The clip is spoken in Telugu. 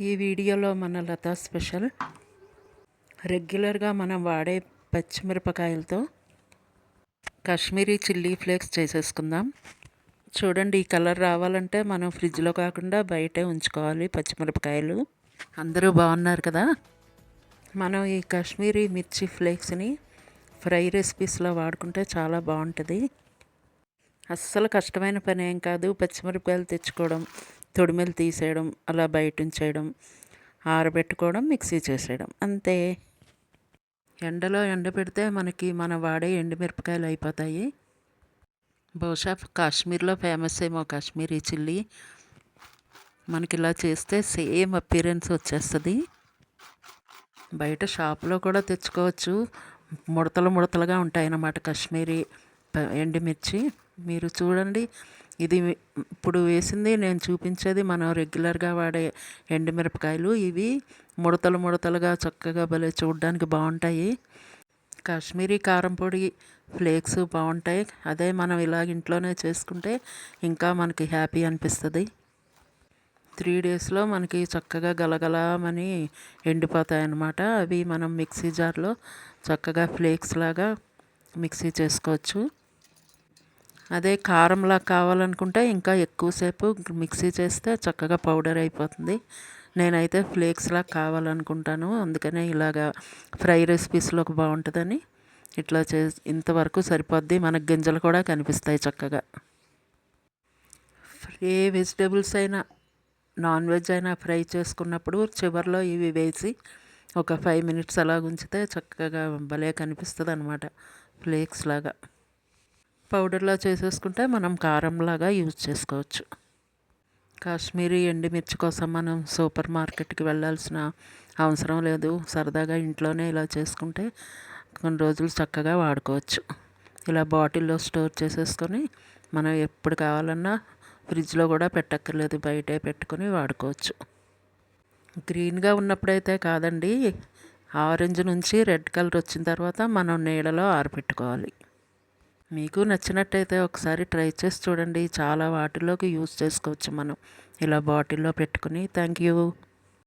ఈ వీడియోలో మన లతా స్పెషల్. రెగ్యులర్గా మనం వాడే పచ్చిమిరపకాయలతో కాశ్మీరీ చిల్లీ ఫ్లేక్స్ చేసేసుకుందాం. చూడండి ఈ కలర్ రావాలంటే మనం ఫ్రిడ్జ్లో కాకుండా బయటే ఉంచుకోవాలి పచ్చిమిరపకాయలు. అందరూ బాగున్నారు కదా? మనం ఈ కాశ్మీరీ మిర్చి ఫ్లేక్స్ని ఫ్రై రెసిపీస్లో వాడుకుంటే చాలా బాగుంటుంది అస్సలు కష్టమైన పని ఏం కాదు పచ్చిమిరపకాయలు తెచ్చుకోవడం. తొడిమెలు తీసేయడం అలా బయట ఉంచేయడం ఆరబెట్టుకోవడం మిక్సీ చేసేయడం. అంతే. ఎండలో ఎండ పెడితే మనకి మన వాడే ఎండుమిరపకాయలు అయిపోతాయి. బహుశా కాశ్మీర్లో ఫేమస్ ఏమో కాశ్మీరీ చిల్లీ. మనకి ఇలా చేస్తే సేమ్ అపీరెన్స్ వచ్చేస్తుంది. బయట షాప్లో కూడా తెచ్చుకోవచ్చు. ముడతలు ముడతలుగా ఉంటాయి అన్నమాట కాశ్మీరీ ఎండుమిర్చి. మీరు చూడండి ఇది ఇప్పుడు వేసింది నేను చూపించేది మనం రెగ్యులర్గా వాడే ఎండుమిరపకాయలు. ఇవి ముడతలు ముడతలుగా చక్కగా భలే చూడడానికి బాగుంటాయి కాశ్మీరీ కారం పొడి ఫ్లేక్స్ బాగుంటాయి అదే మనం ఇలాగ ఇంట్లోనే చేసుకుంటే ఇంకా మనకి హ్యాపీ అనిపిస్తుంది. త్రీ డేస్లో మనకి చక్కగా గలగలమని ఎండిపోతాయి అన్నమాట అవి మనం మిక్సీ జార్లో చక్కగా ఫ్లేక్స్ లాగా మిక్సీ చేసుకోవచ్చు. అదే కారంలా కావాలనుకుంటే ఇంకా ఎక్కువసేపు మిక్సీ చేస్తే చక్కగా పౌడర్ అయిపోతుంది. నేనైతే ఫ్లేక్స్లా కావాలనుకుంటాను. అందుకనే ఇలాగా ఫ్రై రెసిపీస్లోకి బాగుంటుందని ఇట్లా చే ఇంతవరకు సరిపోద్ది. మనకు గింజలు కూడా కనిపిస్తాయి చక్కగా. ఏ వెజిటేబుల్స్ అయినా నాన్ వెజ్ అయినా ఫ్రై చేసుకున్నప్పుడు చివరిలో ఇవి వేసి ఒక ఫైవ్ మినిట్స్ అలా ఉంచితే చక్కగా భలే కనిపిస్తుంది అనమాట ఫ్లేక్స్ లాగా పౌడర్లా చేసేసుకుంటే మనం కారంలాగా యూజ్ చేసుకోవచ్చు. కాశ్మీరీ ఎండుమిర్చి కోసం మనం సూపర్ మార్కెట్కి వెళ్ళాల్సిన అవసరం లేదు. సరదాగా ఇంట్లోనే ఇలా చేసుకుంటే కొన్ని రోజులు చక్కగా వాడుకోవచ్చు. ఇలా బాటిల్లో స్టోర్ చేసేసుకొని మనం ఎప్పుడు కావాలన్నా ఫ్రిడ్జ్లో కూడా పెట్టక్కర్లేదు. బయటే పెట్టుకొని వాడుకోవచ్చు. గ్రీన్గా ఉన్నప్పుడైతే కాదండి ఆరెంజ్ నుంచి రెడ్ కలర్ వచ్చిన తర్వాత మనం నీడలో ఆరబెట్టుకోవాలి. మీకు నచ్చినట్టయితే ఒకసారి ట్రై చేసి చూడండి. చాలా వాటిలోకి యూస్ చేసుకోవచ్చు మనం. ఇలా బాటిల్లో పెట్టుకుని. Thank you